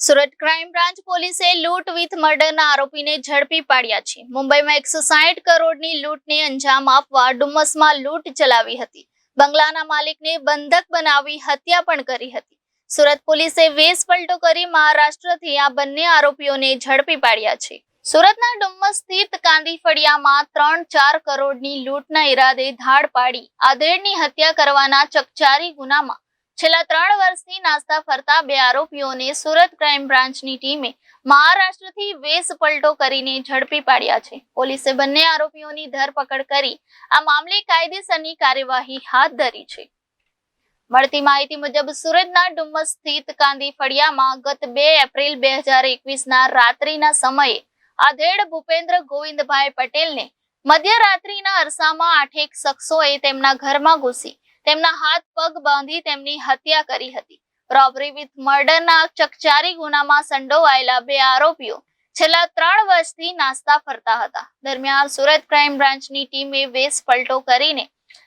Surat crime branch પોલીસે લૂંટ with મર્ડરના આરોપીને ઝડપી પાડ્યા છે. મુંબઈમાં એકસો સાહીઠ કરોડની લૂંટને અંજામ આપવા ડુમ્મસમાં લૂંટ ચલાવી હતી. બંગલાના માલિકને બંધક બનાવી હત્યા પણ કરી હતી. સુરત પોલીસે વેશ પલટો કરી મહારાષ્ટ્રથી આ બંને આરોપીઓને ઝડપી પાડ્યા છે. સુરતના ડુમ્મસ સ્થિત કાંદી ફળિયામાં ત્રણ ચાર કરોડની લૂંટના ઈરાદે ધાડ પાડી આધેડની હત્યા કરવાના ચકચારી ગુનામાં છેલ્લા ત્રણ વર્ષથી નાસ્તા ફરતા બે આરોપીઓને સુરત ક્રાઇમ બ્રાન્ચની ટીમે મહારાષ્ટ્રથી વેશ પલટો કરીને ઝડપી પાડ્યા છે. પોલીસે બંને આરોપીઓની ધરપકડ કરી આ મામલે કાયદેસરની કાર્યવાહી હાથ ધરી છે. મળતી માહિતી મુજબ સુરતના ડુમ્મસ સ્થિત કાંદી ફળિયામાં ગત બે એપ્રિલ બે હજાર એકવીસના રાત્રિના સમયે આધેડ ભૂપેન્દ્ર ગોવિંદભાઈ પટેલને મધ્યરાત્રિના અરસામાં આઠેક શખ્સોએ તેમના ઘરમાં ઘૂસી તેમના હાથ પગ બાંધી તેમની હત્યા કરી હતી. રોબરી વિથ મર્ડરના ચકચારી ગુનામાં સંડોવાયેલા બે આરોપીઓ છેલ્લા ત્રણ વર્ષથી નાસ્તા ફરતા હતા. દરમિયાન સુરત ક્રાઇમ બ્રાન્ચની ટીમે વેશ પલટો કરીને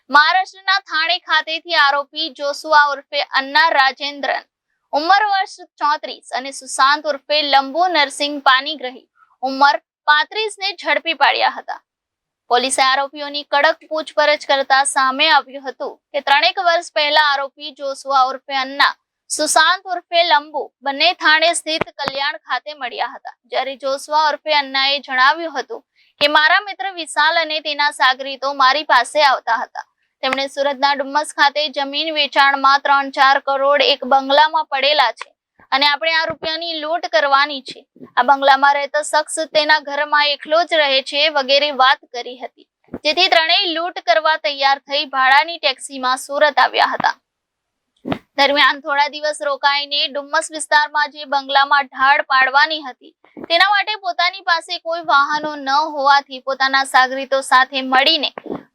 મહારાષ્ટ્રના થાણે ખાતેથી આરોપી જોસુઆ ઉર્ફે અન્ના રાજેન્દ્રન, ઉંમર વર્ષ ચોત્રીસ અને સુશાંત ઉર્ફે લંબુ નરસિંહ પાનીગ્રહી ઉંમર પાંત્રીસ ને ઝડપી પાડ્યા હતા. પોલીસે આરોપીઓની કડક પૂછપરછ કરતા સામે આવ્યું હતું કે ત્રણેક વર્ષ પહેલા આરોપી જોસુઆ ઉર્ફે અન્ના, સુશાંત ઉર્ફે લંબુ બંને થાણે સ્થિત કલ્યાણ ખાતે મળ્યા હતા. જ્યારે જોસવા ઉર્ફે અન્નાએ જણાવ્યું હતું કે, મારા મિત્ર વિશાલ અને તેના સાગરીતો મારી પાસે આવતા હતા. તેમણે સુરતના ડુમ્મસ ખાતે જમીન વેચાણમાં ત્રણ ચાર કરોડ એક બંગલામાં પડેલા છે. અને આપણે આ રૂપિયાની લૂંટ કરવાની છે. આ બંગલામાં રહેતો શખ્સ તેના ઘરમાં એકલો જ રહે છે વગેરે વાત કરી હતી. જેથી ત્રણેય લૂંટ કરવા તૈયાર થઈ ભાડાની ટેક્સીમાં સુરત આવ્યા હતા. દરમિયાન થોડા દિવસ રોકાઈને ડુમ્મસ વિસ્તારમાં જે બંગલામાં ઢાળ પાડવાની હતી, તેના માટે પોતાની પાસે કોઈ વાહનો ન હોવાથી પોતાના સાગરીતો સાથે મળીને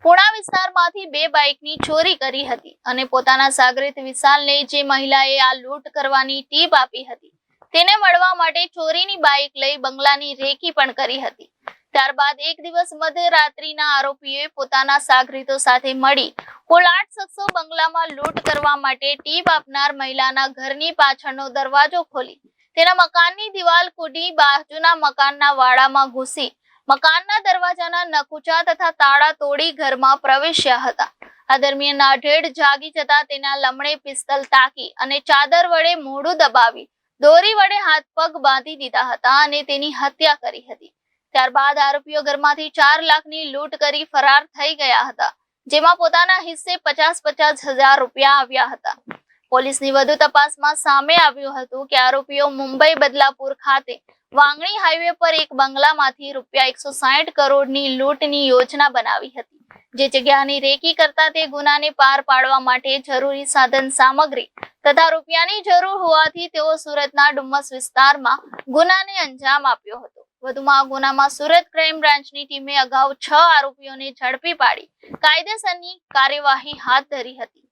પુણા વિસ્તારમાંથી બે બાઇકની ચોરી કરી હતી અને પોતાના સાગરીત વિશાલને જે મહિલાએ આ લૂંટ કરવાની ટીપ આપી હતી, તેને મળવા માટે ચોરીની બાઇક લઈ બંગલાની રેકી પણ કરી હતી. ત્યારબાદ એક દિવસ મધ્યરાત્રિના આરોપીએ પોતાના સાગરીતો સાથે મળી કુલ આઠ શખ્સો બંગલામાં લૂંટ કરવા માટે ટીપ આપનાર મહિલાના ઘરની પાછળનો દરવાજો ખોલી, તેના મકાનની દિવાલ કૂટી બાજુના મકાનના વાડામાં ઘૂસી મકાનના દરવાજાના નકુચા તથા તાળા તોડી ઘરમાં પ્રવેશ્યા હતા. આ દરમિયાન આઢેડ જાગી જતા તેના લમણે પિસ્તલ તાકી અને ચાદર વડે મોઢું દબાવી દોરી વડે હાથ પગ બાંધી દીધા હતા અને તેની હત્યા કરી હતી. ત્યારબાદ આરોપીઓ ઘરમાંથી ચાર લાખની લૂંટ કરી ફરાર થઈ ગયા હતા, જેમાં પોતાના હિસ્સે પચાસ પચાસ હજાર રૂપિયા આવ્યા હતા. પોલીસની વધુ તપાસમાં સામે આવ્યું હતું કે આરોપીઓ મુંબઈ બદલાપુર ખાતે વાંગણી હાઈવે પર એક બંગલામાંથી રૂપિયા એકસો કરોડની લૂંટની યોજના બનાવી હતી. જે જગ્યાની રેકી કરતા તે ગુનાને પાર પાડવા માટે જરૂરી સાધન સામગ્રી તથા રૂપિયાની જરૂર હોવાથી તેઓ સુરતના ડુમ્મસ વિસ્તારમાં ગુનાને અંજામ આપ્યો હતો. વધુમાં આ ગુનામાં સુરત ક્રાઇમ બ્રાન્ચની ટીમે અગાઉ છ આરોપીઓને ઝડપી પાડી કાયદેસરની કાર્યવાહી હાથ ધરી હતી.